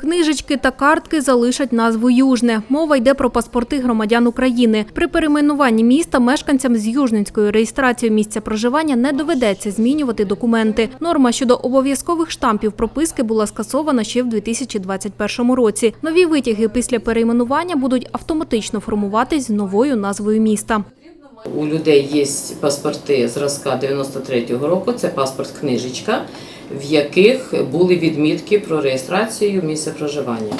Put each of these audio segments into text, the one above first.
Книжечки та картки залишать назву Южне. Мова йде про паспорти громадян України. При перейменуванні міста мешканцям з южненською реєстрацією місця проживання не доведеться змінювати документи. Норма щодо обов'язкових штампів прописки була скасована ще в 2021 році. Нові витяги після перейменування будуть автоматично формуватись з новою назвою міста. У людей є паспорти зразка 93-го року, це паспорт книжечка, в яких були відмітки про реєстрацію місця проживання.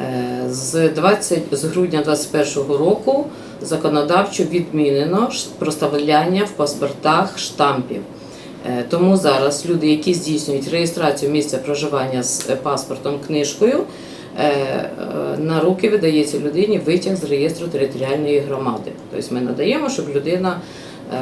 Е, З, 20, з грудня 2021 року законодавчо відмінено проставляння в паспортах штампів. Е, Тому зараз люди, які здійснюють реєстрацію місця проживання з е, паспортом книжкою, на руки видається людині витяг з реєстру територіальної громади. Тобто ми надаємо, щоб людина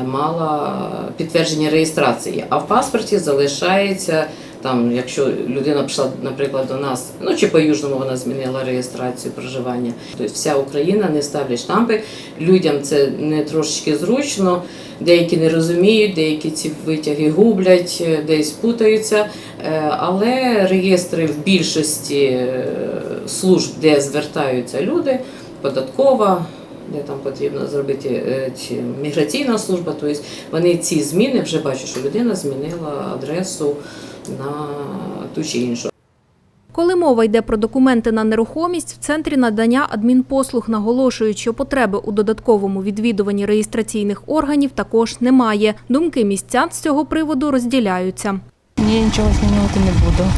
мала підтвердження реєстрації. А в паспорті залишається там, якщо людина прийшла, наприклад, до нас, ну чи по южному вона змінила реєстрацію проживання. Тобто вся Україна не ставлять штампи. Людям це не трошечки зручно. Деякі не розуміють, деякі ці витяги гублять, е, десь путаються. Е, Але реєстри в більшості е, служб, де звертаються люди, податкова, де там потрібно зробити е, чи міграційна служба, тобто вони ці зміни вже бачать, що людина змінила адресу на ту чи іншу. Коли мова йде про документи на нерухомість, в центрі надання адмінпослуг наголошують, що потреби у додатковому відвідуванні реєстраційних органів також немає. Думки містян з цього приводу розділяються. Ні, нічого змінювати не буду.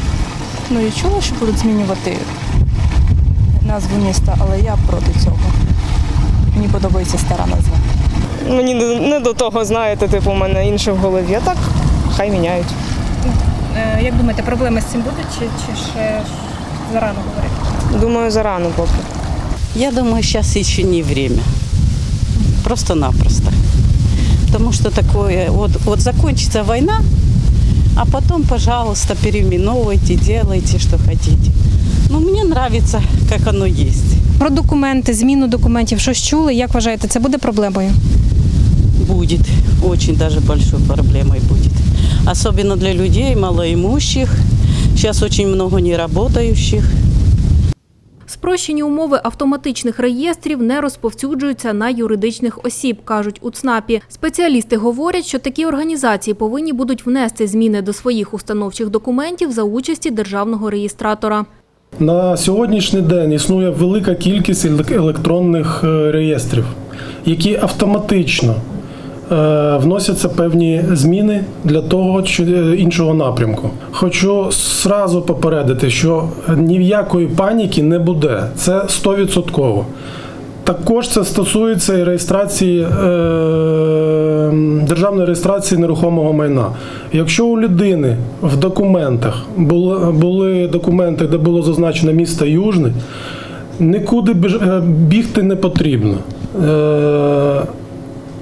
Ну і чула, що будуть змінювати назву міста, але я проти цього. Мені подобається стара назва. Мені не не до того, знаєте, типу, у мене інше в голові. А так хай міняють. Е, Як думаєте, проблеми з цим будуть чи, чи ще зарано говорити? Думаю, зарано поки. Я думаю, сейчас еще не время. Просто-напросто. Потому что такое, вот, вот закончится война, а потом, пожалуйста, переименовывайте, делайте, что хотите. Но мне нравится, как оно есть. Про документи, зміну документів, щось чули? Як вважаєте, це буде проблемою? Будет, очень даже большой проблемой будет. Особенно для людей малоимущих. Сейчас очень много неработающих. Спрощені умови автоматичних реєстрів не розповсюджуються на юридичних осіб, кажуть у ЦНАПі. Спеціалісти говорять, що такі організації повинні будуть внести зміни до своїх установчих документів за участі державного реєстратора. На сьогоднішній день існує велика кількість електронних е, реєстрів, які автоматично е, вносяться певні зміни для того чи е, іншого напрямку. Хочу сразу попередити, що ніякої паніки не буде. Це 100%. Також це стосується і реєстрації е, державної реєстрації нерухомого майна. Якщо у людини в документах були, були документи, де було зазначено місто Южне, нікуди е, бігти не потрібно. Е,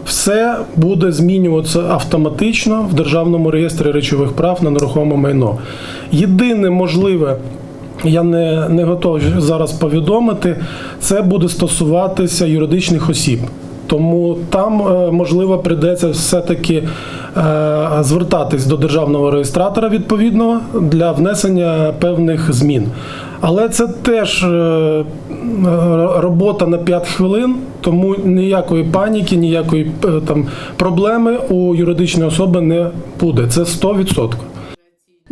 все буде змінюватися автоматично в Державному реєстрі речових прав на нерухоме майно. Єдине можливе, я не, не готовий зараз повідомити, це буде стосуватися юридичних осіб. Тому там, е, можливо, прийдеться все-таки е, звертатись до державного реєстратора відповідного для внесення певних змін. Але це теж е, робота на 5 хвилин, тому ніякої паніки, ніякої там проблеми у юридичної особи не буде. Це 100%.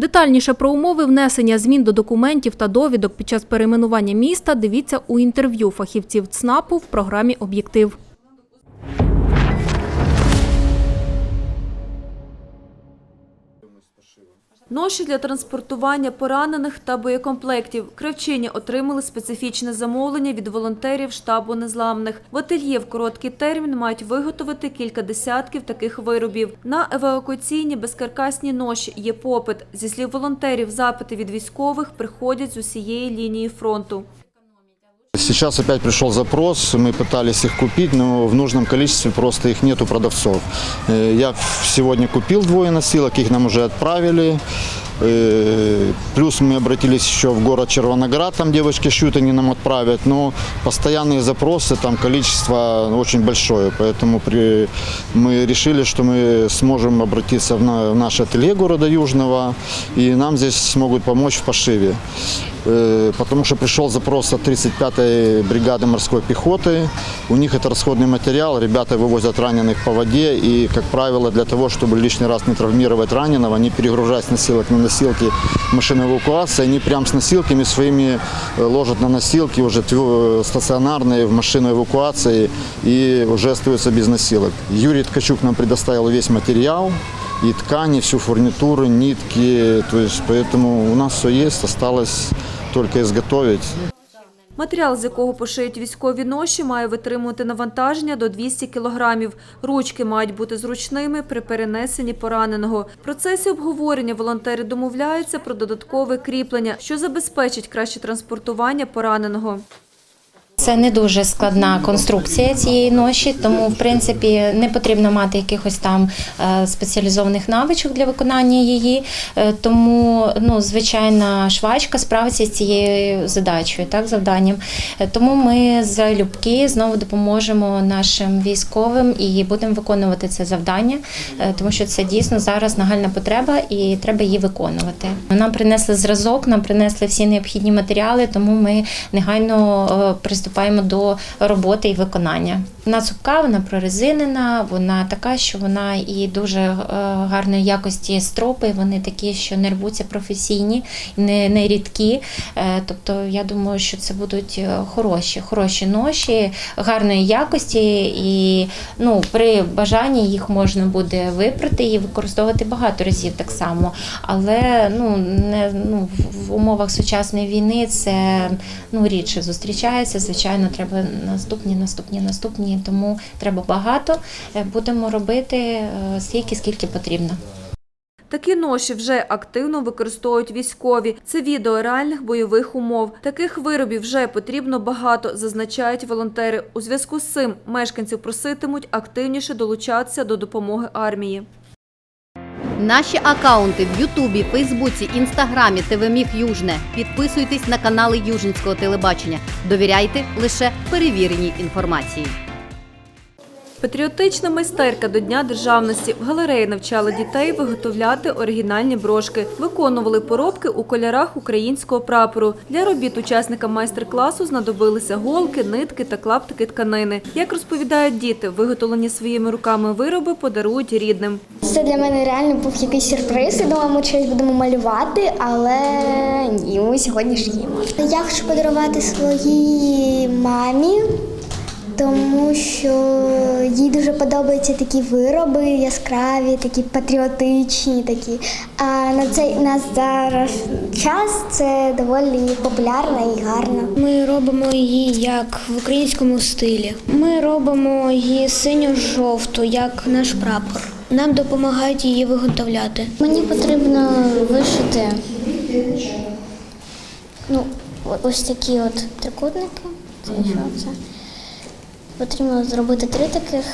Детальніше про умови внесення змін до документів та довідок під час перейменування міста дивіться у інтерв'ю фахівців ЦНАПу в програмі Об'єктив. Ноші для транспортування поранених та боєкомплектів. Кривчині отримали специфічне замовлення від волонтерів штабу незламних. В ательє в короткий термін мають виготовити кілька десятків таких виробів. На евакуаційні безкаркасні ноші є попит. Зі слів волонтерів, запити від військових приходять з усієї лінії фронту. Сейчас опять пришел запрос, мы пытались их купить, но в нужном количестве просто их нету продавцов. Э, Я сегодня купил двое носилок, их нам уже отправили. Э, Плюс мы обратились еще в город Червоноград, там девочки шьют, они нам отправят. Но постоянные запросы, там количество очень большое. Поэтому при- мы решили, что мы сможем обратиться в на- в наше ателье города Южного, и нам здесь смогут помочь в пошиве. э, потому что пришел запрос от 35-й бригады морской пехоты. У них это расходный материал, ребята вывозят раненых по воде, и, как правило, для того, чтобы лишний раз не травмировать раненого, они перегружают с носилок на носилки машины эвакуации, они прям с носилками своими э, ложат на носилки уже твё- стационарные в машину эвакуации и уже остаются без носилок. Юрий Ткачук нам предоставил весь материал, и ткани, всю фурнитуру, нитки, то есть поэтому у нас все есть, осталось только изготовить. Матеріал, з якого пошиють військові ноші, має витримувати навантаження до 200 кілограмів. Ручки мають бути зручними при перенесенні пораненого. В процесі обговорення волонтери домовляються про додаткове кріплення, що забезпечить краще транспортування пораненого. Це не дуже складна конструкція цієї ноші, тому в принципі не потрібно мати якихось там е, спеціалізованих навичок для виконання її. Е, Тому ну, звичайна швачка справиться з цією задачею, так, завданням. Е, Тому ми залюбки знову допоможемо нашим військовим і будемо виконувати це завдання, тому що це дійсно зараз нагальна потреба і треба її виконувати. Нам принесли зразок, нам принесли всі необхідні матеріали, тому ми негайно е, приступаємо до роботи і виконання. Вона цупка, вона прорезинена, вона така, що вона і дуже е, гарної якості стропи. Вони такі, що не рвуться професійні, не, не рідкі. Е, Тобто, я думаю, що це будуть е, хороші, хороші ноші, гарної якості, і ну, при бажанні їх можна буде випрати і використовувати багато разів так само. Але ну, не, ну, в- умовах сучасної війни це ну, рідше зустрічається. Звичайно, треба наступні, наступні, наступні. Тому треба багато. Е, Будемо робити е, стільки, скільки потрібно. Такі ноші вже активно використовують військові. Це відео реальних бойових умов. Таких виробів вже потрібно багато, зазначають волонтери. У зв'язку з цим мешканців проситимуть активніше долучатися до допомоги армії. Наші акаунти в Ютубі, Фейсбуці, Інстаграмі, ТВ Міг Южне. Підписуйтесь на канали Южинського телебачення. Довіряйте лише перевіреній інформації. Патріотична майстерка до Дня державності в галереї навчала дітей виготовляти оригінальні брошки, виконували поробки у кольорах українського прапору. Для робіт учасникам майстер-класу знадобилися голки, нитки та клаптики тканини. Як розповідають діти, виготовлені своїми руками вироби подарують рідним. Це для мене реально був якийсь сюрприз. Я думала, ми щось будемо малювати, але ні, ми сьогодні шиємо. Я хочу подарувати своїй мамі, тому що їй дуже подобаються такі вироби яскраві, такі патріотичні, такі. А на цей на зараз час це доволі популярно і гарно. Ми робимо її як в українському стилі. Ми робимо її синьо-жовту, як наш прапор. Нам допомагають її виготовляти. Мені потрібно вишити ну, ось такі от трикутники. Це що це? Потрібно зробити три таких,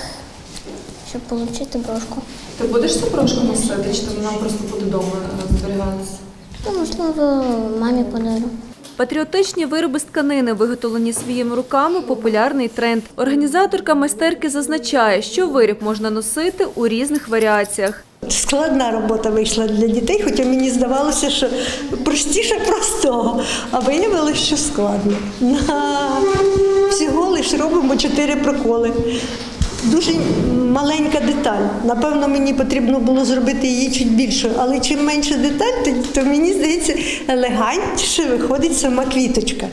щоб отримати брошку. Ти будеш цю брошку носити, чи вона просто буде вдома зберігатися? Ну, можливо, мамі подарю. Патріотичні вироби з тканини, виготовлені своїми руками, популярний тренд. Організаторка майстерки зазначає, що виріб можна носити у різних варіаціях. Складна робота вийшла для дітей, хоча мені здавалося, що простіше простого, а виявилося, що складно. Всього лише робимо чотири проколи. Дуже маленька деталь. Напевно, мені потрібно було зробити її чуть більшою, але чим менша деталь, то, то мені здається, елегантніше виходить сама квіточка.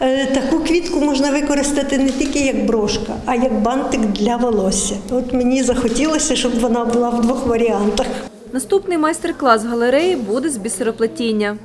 Е, Таку квітку можна використати не тільки як брошка, а як бантик для волосся. От мені захотілося, щоб вона була в двох варіантах. Наступний майстер-клас галереї буде з бісероплетіння.